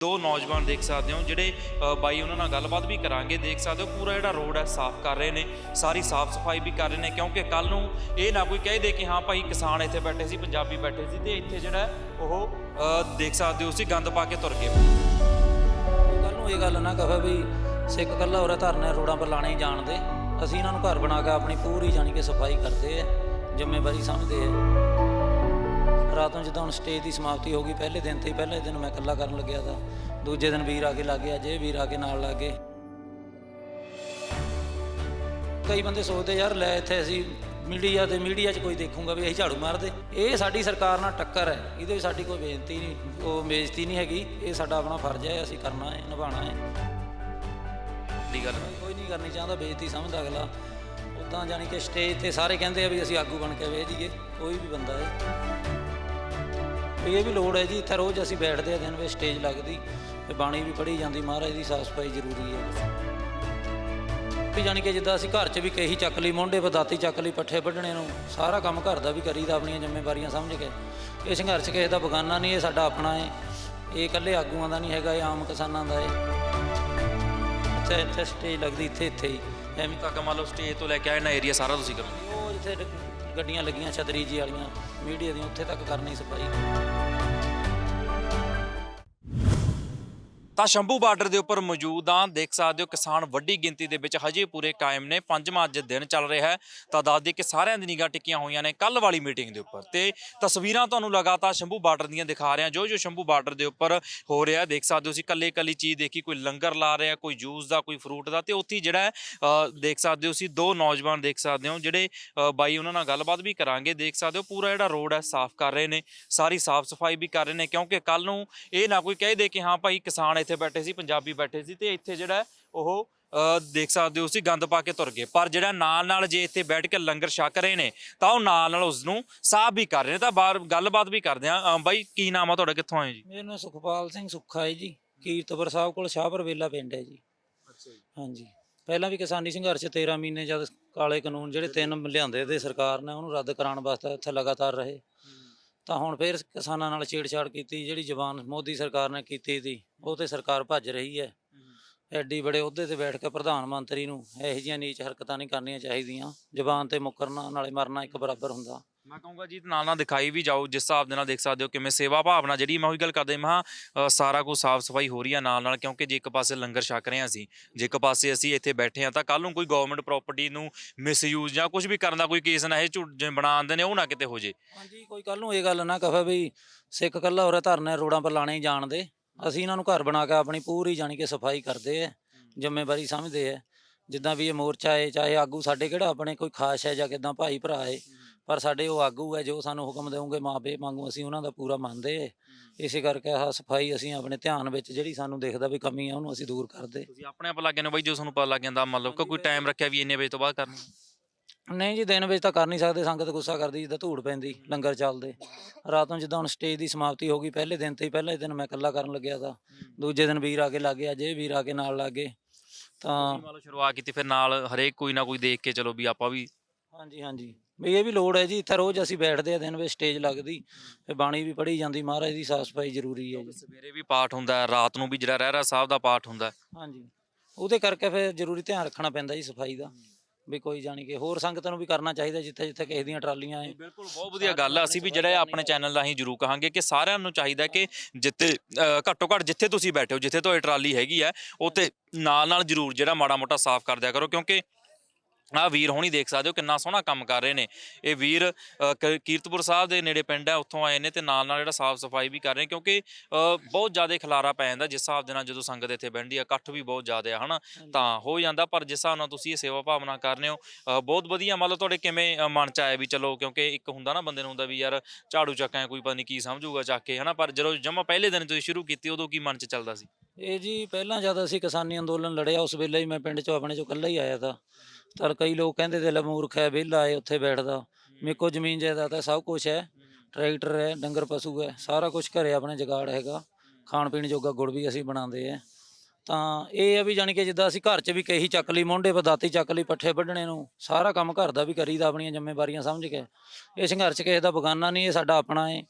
ਦੋ ਨੌਜਵਾਨ ਦੇਖ ਸਕਦੇ ਹੋ, ਜਿਹੜੇ ਬਾਈ ਉਹਨਾਂ ਨਾਲ ਗੱਲਬਾਤ ਵੀ ਕਰਾਂਗੇ, ਦੇਖ ਸਕਦੇ ਹੋ, ਪੂਰਾ ਜਿਹੜਾ ਰੋਡ ਹੈ ਸਾਫ਼ ਕਰ ਰਹੇ ਨੇ, ਸਾਰੀ ਸਾਫ਼ ਸਫ਼ਾਈ ਵੀ ਕਰ ਰਹੇ ਨੇ, ਕਿਉਂਕਿ ਕੱਲ ਨੂੰ ਇਹ ਨਾ ਕੋਈ ਕਹਿ ਦੇ ਕਿ ਹਾਂ ਭਾਈ ਕਿਸਾਨ ਇੱਥੇ ਬੈਠੇ ਸੀ, ਪੰਜਾਬੀ ਬੈਠੇ ਸੀ, ਤੇ ਇੱਥੇ ਜਿਹੜਾ ਉਹ ਦੇਖ ਸਕਦੇ ਹੋ ਸੀ, ਗੰਦ ਪਾ ਕੇ ਤੁਰ ਗਏ। ਕੱਲ ਨੂੰ ਇਹ ਗੱਲ ਨਾ ਕਹੇ ਵੀ ਸਿੱਖ ਕੱਲਾ ਉਰੇ ਧਰਨੇ ਰੋਡਾਂ ਪਰ ਲਾਣੇ ਹੀ ਜਾਣਦੇ। ਅਸੀਂ ਇਹਨਾਂ ਨੂੰ ਘਰ ਬਣਾ ਕੇ ਆਪਣੀ ਪੂਰੀ ਜਾਣੀ ਕਿ ਸਫ਼ਾਈ ਕਰਦੇ ਆ, ਜ਼ਿੰਮੇਵਾਰੀ ਸਮਝਦੇ ਆ। ਰਾਤ ਨੂੰ ਜਦੋਂ ਹੁਣ ਸਟੇਜ ਦੀ ਸਮਾਪਤੀ ਹੋ ਗਈ ਪਹਿਲੇ ਦਿਨ ਤੇ ਹੀ ਪਹਿਲੇ ਦਿਨ ਮੈਂ ਇਕੱਲਾ ਕਰਨ ਲੱਗਿਆ ਤਾਂ। ਦੂਜੇ ਦਿਨ ਵੀਰ ਆ ਕੇ ਲੱਗ ਗਿਆ ਜੇ ਵੀਰ ਆ ਕੇ ਨਾਲ ਲੱਗ ਗਏ। ਕਈ ਬੰਦੇ ਸੋਚਦੇ ਯਾਰ ਲੈ ਇੱਥੇ ਅਸੀਂ ਮੀਡੀਆ ਤੇ ਮੀਡੀਆ 'ਚ ਕੋਈ ਦੇਖੂਗਾ ਵੀ ਅਸੀਂ ਝਾੜੂ ਮਾਰਦੇ। ਇਹ ਸਾਡੀ ਸਰਕਾਰ ਨਾਲ ਟੱਕਰ ਹੈ। ਇਹਦੇ ਵਿੱਚ ਸਾਡੀ ਕੋਈ ਬੇਨਤੀ ਨਹੀਂ ਉਹ ਬੇਇੱਜ਼ਤੀ ਨਹੀਂ ਹੈਗੀ। ਇਹ ਸਾਡਾ ਆਪਣਾ ਫਰਜ਼ ਹੈ ਅਸੀਂ ਕਰਨਾ ਹੈ ਨਿਭਾਉਣਾ ਹੈ। ਦੀ ਗੱਲ ਕੋਈ ਨਹੀਂ ਕਰਨੀ ਚਾਹੁੰਦਾ ਬੇਇੱਜ਼ਤੀ ਸਮਝਦਾ ਅਗਲਾ। ਉਦਾਂ ਜਾਣੀ ਕਿ ਸਟੇਜ ਤੇ ਸਾਰੇ ਕਹਿੰਦੇ ਆ ਵੀ ਅਸੀਂ ਆਗੂ ਬਣ ਕੇ ਵੇਚ ਦਈਏ ਕੋਈ ਵੀ ਬੰਦਾ ਹੈ ਵੀ ਇਹ ਵੀ ਲੋੜ ਹੈ ਜੀ ਇੱਥੇ ਰੋਜ਼ ਅਸੀਂ ਬੈਠਦੇ ਆ ਦਿਨ ਵਿੱਚ ਸਟੇਜ ਲੱਗਦੀ ਤੇ ਬਾਣੀ ਵੀ ਪੜ੍ਹੀ ਜਾਂਦੀ ਮਹਾਰਾਜ ਦੀ ਸਾਫ਼ ਸਫ਼ਾਈ ਜ਼ਰੂਰੀ ਹੈ। ਵੀ ਜਾਣੀ ਕਿ ਜਿੱਦਾਂ ਅਸੀਂ ਘਰ 'ਚ ਵੀ ਕਹੀ ਚੱਕ ਲਈ ਮੁੰਡੇ ਬਦਾਤੀ ਚੱਕ ਲਈ ਪੱਠੇ ਵੱਢਣੇ ਨੂੰ ਸਾਰਾ ਕੰਮ ਘਰ ਦਾ ਵੀ ਕਰੀਦਾ ਆਪਣੀਆਂ ਜ਼ਿੰਮੇਵਾਰੀਆਂ ਸਮਝ ਕੇ। ਇਹ ਸੰਘਰਸ਼ ਕਿਸੇ ਦਾ ਬਗਾਨਾ ਨਹੀਂ ਇਹ ਸਾਡਾ ਆਪਣਾ ਹੈ। ਇਹ ਇਕੱਲੇ ਆਗੂਆਂ ਦਾ ਨਹੀਂ ਹੈਗਾ ਇਹ ਆਮ ਕਿਸਾਨਾਂ ਦਾ ਹੈ। ਇੱਥੇ ਇੱਥੇ ਸਟੇਜ ਲੱਗਦੀ ਇੱਥੇ ਇੱਥੇ ਹੀ। ਐਵੇਂ ਤੱਕ ਮੰਨ ਲਓ ਸਟੇਜ ਤੋਂ ਲੈ ਕੇ ਆਏ ਨਾ ਏਰੀਆ ਸਾਰਾ ਤੁਸੀਂ ਕਰੋਗੇ ਉਹ ਜਿੱਥੇ ਗੱਡੀਆਂ ਲੱਗੀਆਂ ਛਤਰੀ ਜੀ ਵਾਲੀਆਂ ਮੀਡੀਆ ਦੀਆਂ ਉੱਥੇ ਤੱਕ ਕਰਨੀ ਸਫ਼ਾਈ ਤਾਂ ਸ਼ੰਭੂ ਬਾਰਡਰ ਦੇ ਉੱਪਰ ਮੌਜੂਦ ਆ ਦੇਖ ਸਕਦੇ ਹੋ ਕਿਸਾਨ ਵੱਡੀ ਗਿਣਤੀ ਦੇ ਵਿੱਚ ਹਜੇ ਪੂਰੇ ਕਾਇਮ ਨੇ। ਪੰਜਵਾਂ ਅੱਜ ਦਿਨ ਚੱਲ ਰਿਹਾ ਹੈ। ਤਾਂ ਦੱਸ ਦਈਏ ਕਿ ਸਾਰਿਆਂ ਦੀ ਨਿਗਾਹ ਟਿੱਕੀਆਂ ਹੋਈਆਂ ਨੇ ਕੱਲ ਵਾਲੀ ਮੀਟਿੰਗ ਦੇ ਉੱਪਰ। ਤੇ ਤਸਵੀਰਾਂ ਤੁਹਾਨੂੰ ਲਗਾਤਾਰ ਸ਼ੰਭੂ ਬਾਰਡਰ ਦੀਆਂ ਦਿਖਾ ਰਹੇ। ਹਾਂ ਜੋ ਜੋ ਸ਼ੰਭੂ ਬਾਰਡਰ ਦੇ ਉੱਪਰ ਹੋ ਰਿਹਾ ਦੇਖ ਸਕਦੇ ਹੋ ਤੁਸੀਂ ਕੱਲੇ ਕੱਲੀ ਚੀਜ਼ ਦੇਖੀ। ਕੋਈ ਲੰਗਰ ਲਾ ਰਿਹਾ, ਕੋਈ ਜੂਸ ਦਾ, ਕੋਈ ਫਰੂਟ ਦਾ ਤੇ ਉੱਥੇ ਜਿਹੜਾ ਦੇਖ ਸਕਦੇ ਹੋ ਤੁਸੀਂ ਦੋ ਨੌਜਵਾਨ ਦੇਖ ਸਕਦੇ ਹੋ ਜਿਹੜੇ ਬਾਈ ਉਹਨਾਂ ਨਾਲ ਗੱਲਬਾਤ ਵੀ ਕਰਾਂਗੇ। ਦੇਖ ਸਕਦੇ ਹੋ ਪੂਰਾ ਜਿਹੜਾ ਰੋਡ ਹੈ ਸਾਫ਼ ਕਰ ਰਹੇ ਨੇ। ਸਾਰੀ ਸਾਫ਼ ਸਫ਼ਾਈ ਵੀ ਕਰ ਰਹੇ ਨੇ ਕਿਉਂਕਿ ਕੱਲ ਨੂੰ ਇਹ ਨਾ ਕੋਈ ਕਹਿ ਦੇ ਕਿ ਹਾਂ ਭਾਈ ਕਿਸਾਨ ਇੱਥੇ ਬੈਠੇ ਸੀ ਪੰਜਾਬੀ ਬੈਠੇ ਸੀ ਤੇ ਇੱਥੇ ਜਿਹੜਾ ਉਹ ਅ, ਦੇਖ ਸਕਦੇ ਹੋ ਤੁਸੀਂ ਗੰਦ ਪਾ ਕੇ ਤੁਰ ਗਏ। ਪਰ ਜਿਹੜਾ ਨਾਲ ਨਾਲ ਜੇ ਇੱਥੇ ਬੈਠ ਕੇ ਲੰਗਰ ਛਕ ਰਹੇ ਨੇ ਤਾਂ ਉਹ ਨਾਲ ਨਾਲ ਉਸ ਨੂੰ ਸਾਫ਼ ਵੀ ਕਰ ਰਹੇ ਨੇ। ਤਾਂ ਬਾਹਰ ਗੱਲਬਾਤ ਵੀ ਕਰਦੇ ਆ ਬਾਈ ਕੀ ਨਾਮ ਆ ਤੁਹਾਡਾ? ਕਿੱਥੋਂ ਆਏ ਜੀ? ਮੇਰਾ ਨਾਮ ਸੁਖਪਾਲ ਸਿੰਘ ਸੁੱਖਾ ਹੈ ਜੀ। ਕੀਰਤਪੁਰ ਸਾਹਿਬ ਕੋਲ ਸ਼ਾਹਪੁਰ ਵੇਲਾ ਪਿੰਡ ਹੈ ਜੀ। ਅੱਛਾ ਜੀ। ਹਾਂਜੀ। ਪਹਿਲਾਂ ਵੀ ਕਿਸਾਨੀ ਸੰਘਰਸ਼ 13 ਮਹੀਨੇ ਜਦ ਕਾਲੇ ਕਾਨੂੰਨ ਜਿਹੜੇ ਤਿੰਨ ਲਿਆਂਦੇ ਤੇ ਸਰਕਾਰ ਨੇ ਉਹਨੂੰ ਰੱਦ ਕਰਾਉਣ ਵਾਸਤੇ ਇੱਥੇ ਲਗਾਤਾਰ ਰਹੇ। ਤਾਂ ਹੁਣ ਫੇਰ ਕਿਸਾਨਾਂ ਨਾਲ ਛੇੜਛਾੜ ਕੀਤੀ ਜਿਹੜੀ ਜ਼ਬਾਨ ਮੋਦੀ ਸਰਕਾਰ ਨੇ ਕੀਤੀ ਸੀ ਉਹ ਤੇ ਸਰਕਾਰ ਭੱਜ ਰਹੀ ਹੈ। ਐਡੀ ਬੜੇ ਅਹੁਦੇ ਤੇ ਬੈਠ ਕੇ ਪ੍ਰਧਾਨ ਮੰਤਰੀ ਨੂੰ ਇਹੋ ਜਿਹੀਆਂ ਨੀਚ ਹਰਕਤਾਂ ਨਹੀਂ ਕਰਨੀਆਂ ਚਾਹੀਦੀਆਂ। ਜ਼ਬਾਨ ਤੇ ਮੁਕਰਨਾ ਨਾਲੇ ਮਰਨਾ ਇੱਕ ਬਰਾਬਰ ਹੁੰਦਾ। ਮੈਂ ਕਹੂੰਗਾ ਜੀ ਨਾਲ ਨਾਲ ਦਿਖਾਈ ਵੀ ਜਾਓ ਜਿਸ ਹਿਸਾਬ ਦੇ ਨਾਲ ਦੇਖ ਸਕਦੇ ਹੋ ਕਿਵੇਂ ਸੇਵਾ ਭਾਵਨਾ ਜਿਹੜੀ ਮੈਂ ਉਹੀ ਗੱਲ ਕਰਦੇ ਮਹਾ ਸਾਰਾ ਕੁਝ ਸਾਫ਼ ਸਫ਼ਾਈ ਹੋ ਰਹੀ ਆ ਨਾਲ ਨਾਲ ਕਿਉਂਕਿ ਜੇ ਇੱਕ ਪਾਸੇ ਲੰਗਰ ਛਕ ਰਹੇ ਹਾਂ ਅਸੀਂ ਜੇ ਇੱਕ ਪਾਸੇ ਅਸੀਂ ਇੱਥੇ ਬੈਠੇ ਆ ਤਾਂ ਕੱਲ ਨੂੰ ਕੋਈ ਗਵਰਨਮੈਂਟ ਪ੍ਰਾਪਰਟੀ ਨੂੰ ਮਿਸਯੂਜ਼ ਜਾਂ ਕੁਝ ਵੀ ਕਰਨ ਦਾ ਕੋਈ ਕੇਸ ਨਾ ਇਹ ਝੂਠ ਜੇ ਬਣਾ ਆਂਦੇ ਨੇ ਉਹ ਨਾ ਕਿਤੇ ਹੋ ਜੇ। ਹਾਂਜੀ ਕੋਈ ਕੱਲ ਨੂੰ ਇਹ ਗੱਲ ਨਾ ਕਹੇ ਵੀ ਸਿੱਖ ਕੱਲਾ ਉਰੇ ਧਰਨੇ ਰੋਡਾਂ ਪਰ ਲਾਣੇ ਹੀ ਜਾਣਦੇ ਅਸੀਂ ਇਹਨਾਂ ਨੂੰ ਘਰ ਬਣਾ ਕੇ ਆਪਣੀ ਪੂਰੀ ਜਾਣੀ ਕਿ ਸਫ਼ਾਈ ਕਰਦੇ ਆ ਜ਼ਿੰਮੇਵਾਰੀ ਸਮਝਦੇ ਆ ਜਿੱਦਾਂ ਵੀ ਇਹ ਮੋਰਚਾ ਹੈ ਚਾਹੇ ਆਗੂ ਸਾਡੇ ਕਿਹੜਾ ਆਪਣੇ ਕੋਈ ਖਾਸ ਹੈ ਜਾਂ ਕਿਦਾਂ ਭਾਈ ਭਰਾ ਹੈ। ਪਰ ਸਾਡੇ ਉਹ ਆਗੂ ਹੈ ਜੋ ਸਾਨੂੰ ਹੁਕਮ ਦੇਵੋਗੇ ਮਾਪੇ ਮੰਗੂ ਅਸੀਂ ਉਹਨਾਂ ਦਾ ਪੂਰਾ ਮੰਨਦੇ ਆ ਇਸੇ ਕਰਕੇ ਆਹ ਸਫ਼ਾਈ ਅਸੀਂ ਆਪਣੇ ਧਿਆਨ ਵਿੱਚ ਜਿਹੜੀ ਸਾਨੂੰ ਦਿਖਦਾ ਵੀ ਕਮੀ ਆ ਉਹਨੂੰ ਅਸੀਂ ਦੂਰ ਕਰਦੇ। ਤੁਸੀਂ ਆਪਣੇ ਆਪ ਲੱਗ ਨੇ ਬਾਈ ਜੋ ਤੁਹਾਨੂੰ ਪਤਾ ਲੱਗ ਜਾਂਦਾ ਮਤਲਬ ਕਿ ਕੋਈ ਟਾਈਮ ਰੱਖਿਆ ਵੀ ਇੰਨੇ ਵਜੇ ਤੋਂ ਬਾਅਦ ਕਰਨੀ। ਨਹੀਂ ਜੀ ਦਿਨ ਵਿੱਚ ਤਾਂ ਕਰ ਨਹੀਂ ਸਕਦੇ ਸੰਗਤ ਗੁੱਸਾ ਕਰਦੀ ਜਿੱਦਾਂ ਧੂੜ ਪੈਂਦੀ ਲੰਗਰ ਚੱਲਦੇ। ਰਾਤ ਨੂੰ ਜਿੱਦਾਂ ਹੁਣ ਸਟੇਜ ਦੀ ਸਮਾਪਤੀ ਹੋ ਗਈ ਪਹਿਲੇ ਦਿਨ ਤੇ ਹੀ ਪਹਿਲੇ ਦਿਨ ਮੈਂ ਇਕੱਲਾ ਕਰਨ ਲੱਗਿਆ ਤਾਂ। ਦੂਜੇ ਦਿਨ ਵੀਰ ਆ ਕੇ ਲੱਗ ਗਿਆ ਜੇ ਵੀਰ ਆ ਕੇ ਨਾਲ ਲੱਗ। ਗਏ ਤਾਂ ਲਓ ਸ਼ੁਰੂਆਤ ਕੀਤੀ ਫਿਰ ਨਾਲ ਹਰੇਕ ਕੋਈ ਨਾ ਕੋਈ ਦੇਖ ਕੇ ਚਲੋ ਵੀ ਆਪਾਂ ਵੀ ਹਾਂਜੀ ਹਾਂਜੀ। ਵੀ ਇਹ ਵੀ ਲੋੜ ਹੈ ਜੀ ਇੱਥੇ ਰੋਜ਼ ਅਸੀਂ ਬੈਠਦੇ ਆ ਦਿਨ ਵਿੱਚ ਸਟੇਜ ਲੱਗਦੀ ਤੇ ਬਾਣੀ ਵੀ ਪੜ੍ਹੀ ਜਾਂਦੀ ਮਹਾਰਾਜ ਦੀ ਸਾਫ਼ ਸਫ਼ਾਈ ਜ਼ਰੂਰੀ ਹੈ ਜੀ। ਸਵੇਰੇ ਵੀ ਪਾਠ ਹੁੰਦਾ ਹੈ ਰਾਤ ਨੂੰ ਵੀ ਜਿਹੜਾ ਰਹਿਰਾ ਸਾਹਿਬ ਦਾ ਪਾਠ ਹੁੰਦਾ ਹੈ। ਹਾਂਜੀ ਉਹਦੇ ਕਰਕੇ ਫਿਰ ਜ਼ਰੂਰੀ ਧਿਆਨ ਰੱਖਣਾ ਪੈਂਦਾ ਜੀ ਸਫ਼ਾਈ ਦਾ ਵੀ ਕੋਈ ਜਾਣੀ ਕਿ ਹੋਰ ਸੰਗਤਾਂ ਨੂੰ ਵੀ ਕਰਨਾ ਚਾਹੀਦਾ ਜਿੱਥੇ ਜਿੱਥੇ ਕਿਸੇ ਦੀਆਂ ਟਰਾਲੀਆਂ ਹੈ ਬਿਲਕੁਲ ਬਹੁਤ ਵਧੀਆ ਗੱਲ ਆ ਅਸੀਂ ਵੀ ਜਿਹੜਾ ਇਹ ਆਪਣੇ ਚੈਨਲ ਰਾਹੀਂ ਜਰੂਰ ਕਹਾਂਗੇ ਕਿ ਸਾਰਿਆਂ ਨੂੰ ਚਾਹੀਦਾ ਕਿ ਜਿੱਥੇ ਘੱਟੋ ਘੱਟ ਜਿੱਥੇ ਤੁਸੀਂ ਬੈਠੇ ਹੋ ਜਿੱਥੇ ਤੁਹਾਡੀ ਟਰਾਲੀ ਹੈਗੀ ਆ ਉੱਥੇ ਨਾਲ ਨਾਲ ਜਰੂਰ ਜਿਹੜਾ ਮਾੜਾ ਮੋਟਾ ਸਾਫ਼ ਕਰ ਦਿਆ ਕਰੋ ਕਿਉਂਕਿ ਆ ਵੀਰ ਹੋਣੀ ਦੇਖ ਸਕਦੇ ਹੋ ਕਿੰਨਾ ਸੋਹਣਾ ਕੰਮ ਕਰ ਰਹੇ ਨੇ। ਇਹ ਵੀਰ ਕੀਰਤਪੁਰ ਸਾਹਿਬ ਦੇ ਨੇੜੇ ਪਿੰਡ ਹੈ ਉੱਥੋਂ ਆਏ ਨੇ ਤੇ ਨਾਲ ਨਾਲ ਜਿਹੜਾ ਸਾਫ਼ ਸਫ਼ਾਈ ਵੀ ਕਰ ਰਹੇ ਕਿਉਂਕਿ ਬਹੁਤ ਜ਼ਿਆਦਾ ਖਲਾਰਾ ਪੈ ਜਾਂਦਾ ਜਿਸ ਹਿਸਾਬ ਦੇ ਨਾਲ ਜਦੋਂ ਸੰਗਤ ਇੱਥੇ ਬੈਠਦੀ ਆ ਇਕੱਠ ਵੀ ਬਹੁਤ ਜ਼ਿਆਦਾ ਆ ਹਨਾ? ਤਾਂ ਹੋ ਜਾਂਦਾ ਪਰ ਜਿਸ ਹਿਸਾਬ ਨਾਲ ਤੁਸੀਂ ਇਹ ਸੇਵਾ ਭਾਵਨਾ ਕਰ ਰਹੇ ਹੋ ਬਹੁਤ ਵਧੀਆ ਮੰਨ ਲਓ ਤੁਹਾਡੇ ਕਿਵੇਂ ਮਨ ਚ ਆਇਆ ਵੀ ਚਲੋ ਕਿਉਂਕਿ ਇੱਕ ਹੁੰਦਾ ਨਾ ਬੰਦੇ ਨੂੰ ਹੁੰਦਾ ਵੀ ਯਾਰ ਝਾੜੂ ਚੱਕਾਂ ਕੋਈ ਪਤਾ ਨਹੀਂ ਕੀ ਸਮਝੂਗਾ ਚੱਕ ਕੇ ਹਨਾ? ਪਰ ਜਦੋਂ ਜਮਾ ਪਹਿਲੇ ਦਿਨ ਤੁਸੀਂ ਸ਼ੁਰੂ ਕੀਤੀ ਉਦੋਂ ਕੀ ਮਨ ਚ ਚੱਲਦਾ ਸੀ? ਇਹ ਜੀ ਪਹਿਲਾਂ ਜਦ ਅਸੀਂ ਕਿਸਾਨੀ ਅੰਦੋਲਨ ਲੜਿਆ ਉਸ ਵੇਲੇ ਹੀ ਮੈਂ ਪਿੰਡ ਚੋਂ ਆਪਣੇ ਚੋਂ ਇਕੱਲਾ ਹੀ ਆਇਆ ਤਾਂ। ਤਾਂ ਕਈ ਲੋਕ ਕਹਿੰਦੇ ਤੇ ਲੈ ਮੂਰਖ ਹੈ ਵਿਹਲਾ ਹੈ ਉੱਥੇ ਬੈਠਦਾ। ਮੇਰੇ ਕੋਲ ਜ਼ਮੀਨ ਜਾਇਦਾਦ ਹੈ ਸਭ ਕੁਝ ਹੈ ਟਰੈਕਟਰ ਹੈ ਡੰਗਰ ਪਸ਼ੂ ਹੈ ਸਾਰਾ ਕੁਝ ਘਰੇ ਆਪਣੇ ਜਗਾੜ ਹੈਗਾ। ਖਾਣ ਪੀਣ ਜੋਗਾ ਗੁੜ ਵੀ ਅਸੀਂ ਬਣਾਉਂਦੇ ਆ ਤਾਂ ਇਹ ਆ ਵੀ ਜਾਣੀ ਕਿ ਜਿੱਦਾਂ ਅਸੀਂ ਘਰ 'ਚ ਵੀ ਕਹੀ ਚੱਕ ਲਈ ਮੁੰਡੇ ਬਦਾਤੀ ਚੱਕ ਲਈ ਪੱਠੇ ਵੱਢਣੇ ਨੂੰ ਸਾਰਾ ਕੰਮ ਘਰ ਦਾ ਵੀ ਕਰੀਦਾ ਆਪਣੀਆਂ ਜ਼ਿੰਮੇਵਾਰੀਆਂ ਸਮਝ ਕੇ। ਇਹ ਸੰਘਰਸ਼ ਕਿਸੇ ਦਾ ਬਗਾਨਾ ਨਹੀਂ ਇਹ ਸਾਡਾ ਆਪਣਾ ਹੈ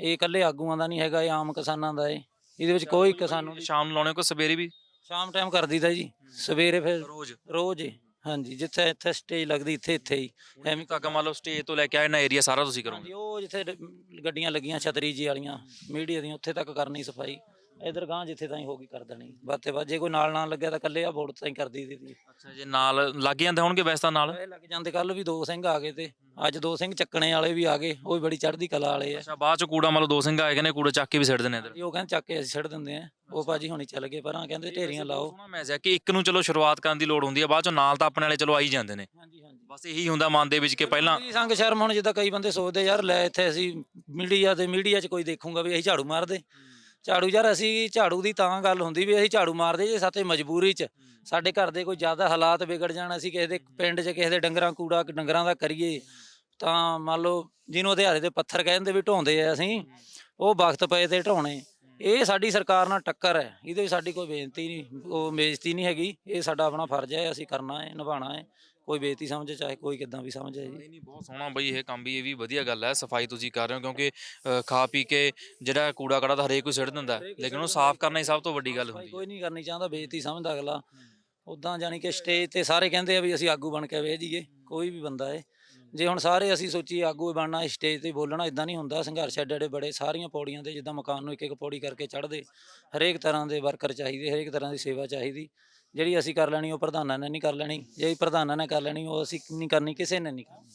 ਇਹ ਇਕੱਲੇ ਆਗੂਆਂ ਦਾ ਨਹੀਂ ਹੈਗਾ ਇਹ ਆਮ ਕਿਸਾਨਾਂ ਦਾ ਹੈ ਇਹਦੇ ਵਿੱਚ ਕੋਈ ਕਿਸਾਨ ਨੂੰ ਸ਼ਾਮ ਲਾਉਣੇ ਕੋ ਸਵੇਰੇ ਵੀ? ਸ਼ਾਮ ਟਾਈਮ ਕਰ ਦਈਦਾ ਜੀ ਸਵੇਰੇ ਫਿਰ ਰੋਜ਼। ਰੋਜ਼ ਹੀ ਹਾਂਜੀ ਜਿੱਥੇ ਇੱਥੇ ਸਟੇਜ ਲੱਗਦੀ ਇੱਥੇ ਇੱਥੇ ਹੀ। ਐਵੇਂ ਤੱਕ ਮੰਨ ਲਓ ਸਟੇਜ ਤੋਂ ਲੈ ਕੇ ਆਏ ਨਾ ਏਰੀਆ ਸਾਰਾ ਤੁਸੀਂ ਕਰੋਗੇ? ਹਾਂਜੀ ਉਹ ਜਿੱਥੇ ਡ- ਗੱਡੀਆਂ ਲੱਗੀਆਂ ਛਤਰੀ ਜੀ ਵਾਲੀਆਂ ਮੀਡੀਆ ਦੀਆਂ ਉੱਥੇ ਤੱਕ ਕਰਨੀ ਸਫ਼ਾਈ। ਇਧਰ ਗਾਂ ਜਿੱਥੇ ਤਾਈਂ ਹੋ ਗਈ ਕਰ ਦੇਣੀ। ਬਾਤੇ ਬਾਅਦ ਜੇ ਕੋਈ ਨਾਲ ਨਾਲ ਲੱਗਿਆ ਤਾਂ ਕੱਲੇ ਆ ਬੋਰਡ ਤਾਈਂ ਕਰ ਦੀ ਅੱਛਾ ਜੇ ਨਾਲ ਲੱਗ ਜਾਂਦੇ ਹੋਣਗੇ ਵੈਸੇ ਤਾਂ ਨਾਲ? ਇਹ ਲੱਗ ਜਾਂਦੇ ਕੱਲ ਵੀ ਦੋ ਸਿੰਘ ਆ ਗਏ ਤੇ। ਅੱਜ ਦੋ ਸਿੰਘ ਚੱਕਣੇ ਵਾਲੇ ਵੀ ਆ ਗਏ ਉਹ ਵੀ ਬੜੀ ਚੜ੍ਹਦੀ ਕਲਾ ਵਾਲੇ ਆ। ਅੱਛਾ ਬਾਅਦ ਚ ਕੂੜਾ ਮੰਨ ਲਓ ਦੋ ਸਿੰਘ ਆਏ ਕਹਿੰਦੇ ਕੂੜਾ ਚੱਕ ਕੇ ਵੀ ਸਿੱਟ ਦਿੰਦੇ ਇੱਧਰ। ਉਹ ਕਹਿੰਦੇ ਚੱਕ ਕੇ ਅਸੀਂ ਛੱਡ ਦਿੰਦੇ ਆ। ਉਹ ਭਾਜੀ ਹੁਣੀ ਚੱਲ ਗਏ ਪਰਾਂ ਕਹਿੰਦੇ ਢੇਰੀਆਂ ਲਾਓ। ਸੋਹਣਾ ਮੈਸੇਜ ਹੈ ਕਿ ਇੱਕ ਨੂੰ ਚਲੋ ਸ਼ੁਰੂਆਤ ਕਰਨ ਦੀ ਲੋੜ ਹੁੰਦੀ ਹੈ ਬਾਅਦ ਚੋਂ ਨਾਲ ਤਾਂ ਆਪਣੇ ਵਾਲੇ ਚਲੋ ਆਈ ਜਾਂਦੇ ਨੇ। ਹਾਂਜੀ ਹਾਂਜੀ। ਬਸ ਇਹੀ ਹੁੰਦਾ ਮਨ ਦੇ ਵਿੱਚ ਕਿ ਪਹਿਲਾਂ ਕੋਈ ਸੰਗ ਸ਼ਰਮ ਹੁਣ ਜਿੱਦਾਂ ਕਈ ਬੰਦੇ ਸੋਚਦੇ ਯਾਰ ਲੈ ਇੱਥੇ ਅਸੀਂ ਮੀਡੀਆ ਤੇ ਮੀਡੀਆ 'ਚ ਕੋਈ ਦੇਖੂਗਾ ਵੀ ਅਸੀਂ ਝਾੜੂ ਮਾਰਦੇ। ਝਾੜੂ ਯਾਰ ਅਸੀਂ ਝਾੜੂ ਦੀ ਤਾਂ ਗੱਲ ਹੁੰਦੀ ਵੀ ਅਸੀਂ ਝਾੜੂ ਮਾਰਦੇ ਜੇ ਸਾਤੇ ਮਜਬੂਰੀ 'ਚ। ਸਾਡੇ ਘਰ ਦੇ ਕੋਈ ਜ਼ਿਆਦਾ ਹਾਲਾਤ ਵਿਗੜ ਜਾਣ ਅਸੀਂ ਕਿਸੇ ਦੇ ਪਿੰਡ 'ਚ ਕਿਸੇ ਦੇ ਡੰਗਰਾਂ ਕੂੜਾ ਡੰਗਰਾਂ ਦਾ ਕਰੀਏ। ਤਾਂ ਮੰਨ ਲਓ ਜਿਹਨੂੰ ਹਥਿਆਰੇ ਦੇ ਪੱਥਰ ਕਹਿੰਦੇ ਵੀ ਢਾਉਂਦੇ ਆ ਅਸੀਂ ਉਹ ਵਕਤ ਪਏ ਤੇ ਢਾਉਣੇ ਇਹ ਸਾਡੀ ਸਰਕਾਰ ਨਾਲ ਟੱਕਰ ਹੈ। ਇਹਦੇ ਵਿੱਚ ਸਾਡੀ ਕੋਈ ਬੇਨਤੀ ਨਹੀਂ ਉਹ ਬੇਇੱਜ਼ਤੀ ਨਹੀਂ ਹੈਗੀ। ਇਹ ਸਾਡਾ ਆਪਣਾ ਫਰਜ਼ ਹੈ ਅਸੀਂ ਕਰਨਾ ਹੈ ਨਿਭਾਉਣਾ ਹੈ। ਕੋਈ ਬੇਇੱਜ਼ਤੀ ਸਮਝੇ ਚਾਹੇ ਕੋਈ ਕਿਦਾਂ ਵੀ ਸਮਝੇ ਜੀ। ਨਹੀਂ ਨਹੀਂ ਬਹੁਤ ਸੋਹਣਾ ਬਈ ਇਹ ਕੰਮ ਵੀ ਇਹ ਵੀ ਵਧੀਆ ਗੱਲ ਹੈ ਸਫ਼ਾਈ ਤੁਸੀਂ ਕਰ ਰਹੇ ਹੋ ਕਿਉਂਕਿ ਅ, ਖਾ ਪੀ ਕੇ ਜਿਹੜਾ ਕੂੜਾ ਕੜਾ ਤਾਂ ਹਰੇਕ ਕੋਈ ਸਿੱਟ ਦਿੰਦਾ ਹੈ, ਲੇਕਿਨ ਉਹਨੂੰ ਸਾਫ਼ ਕਰਨਾ ਹੀ ਸਭ ਤੋਂ ਵੱਡੀ ਗੱਲ ਹੁੰਦੀ ਹੈ। ਕੋਈ ਨਹੀਂ ਕਰਨੀ ਚਾਹੁੰਦਾ ਬੇਇੱਜ਼ਤੀ ਸਮਝਦਾ ਅਗਲਾ। ਉਦਾਂ ਜਾਨੀ ਕਿ ਸਟੇਜ ਤੇ ਸਾਰੇ ਕਹਿੰਦੇ ਆ ਵੀ ਅਸੀਂ ਆਗੂ ਬਣ ਕੇ ਵੇਹ ਜੀਏ ਕੋਈ ਵੀ ਬੰਦਾ ਏ। ਜੇ ਹੁਣ ਸਾਰੇ ਅਸੀਂ ਸੋਚੀਏ ਆਗੂ ਬਣਨਾ ਸਟੇਜ ਤੇ ਬੋਲਣਾ ਇਦਾਂ ਨਹੀਂ ਹੁੰਦਾ ਸੰਘਰਸ਼ ਐਡੇ ਐਡੇ ਬੜੇ ਸਾਰੀਆਂ ਪੌੜੀਆਂ ਦੇ ਜਿੱਦਾਂ ਮਕਾਨ ਨੂੰ ਇੱਕ ਇੱਕ ਪੌੜੀ ਕਰਕੇ ਚੜ੍ਹਦੇ ਹਰੇਕ ਤਰ੍ਹਾਂ ਦੇ ਵਰਕਰ ਚਾਹੀਦੇ ਹਰੇਕ ਤਰ੍ਹਾਂ ਦੀ ਸੇਵਾ ਚਾਹੀਦੀ। ਜਿਹੜੀ ਅਸੀਂ ਕਰ ਲੈਣੀ ਉਹ ਪ੍ਰਧਾਨਾਂ ਨੇ ਨਹੀਂ ਕਰ ਲੈਣੀ ਜਿਹੜੀ ਪ੍ਰਧਾਨਾਂ ਨੇ ਕਰ ਲੈਣੀ ਉਹ ਅਸੀਂ ਨਹੀਂ ਕਰਨੀ ਕਿਸੇ ਨੇ ਨਹੀਂ ਕਰਨੀ।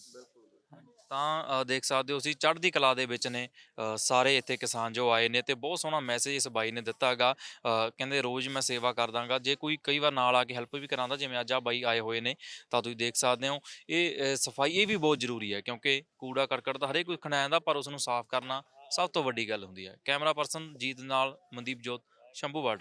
ਤਾਂ ਅ, ਦੇਖ ਸਕਦੇ ਹੋ ਅਸੀਂ ਚੜ੍ਹਦੀ ਕਲਾ ਦੇ ਵਿੱਚ ਨੇ ਅ, ਸਾਰੇ ਇੱਥੇ ਕਿਸਾਨ ਜੋ ਆਏ ਨੇ ਤੇ ਬਹੁਤ ਸੋਹਣਾ ਮੈਸੇਜ ਇਸ ਬਾਈ ਨੇ ਦਿੱਤਾ ਹੈਗਾ ਕਹਿੰਦੇ ਰੋਜ਼ ਮੈਂ ਸੇਵਾ ਕਰ ਦਾਂਗਾ ਜੇ ਕੋਈ ਕਈ ਵਾਰ ਨਾਲ ਆ ਕੇ ਹੈਲਪ ਵੀ ਕਰਾਂਦਾ ਜਿਵੇਂ ਅੱਜ ਆ ਬਾਈ ਆਏ ਹੋਏ ਨੇ ਤਾਂ ਤੁਸੀਂ ਦੇਖ ਸਕਦੇ ਹੋ। ਇਹ ਅ, ਸਫ਼ਾਈ ਇਹ ਵੀ ਬਹੁਤ ਜ਼ਰੂਰੀ ਹੈ ਕਿਉਂਕਿ ਕੂੜਾ ਕਰਕਟ ਤਾਂ ਹਰੇਕ ਕੋਈ ਖਣਾ ਜਾਂਦਾ ਪਰ ਉਸ ਨੂੰ ਸਾਫ਼ ਕਰਨਾ ਸਭ ਤੋਂ ਵੱਡੀ ਗੱਲ ਹੁੰਦੀ ਹੈ। ਕੈਮਰਾ ਪਰਸਨ ਜੀਤ ਨਾਲ ਮਨਦੀਪ ਜੋਤ ਸ਼ੰਭੂ ਬਾਰਡਰ।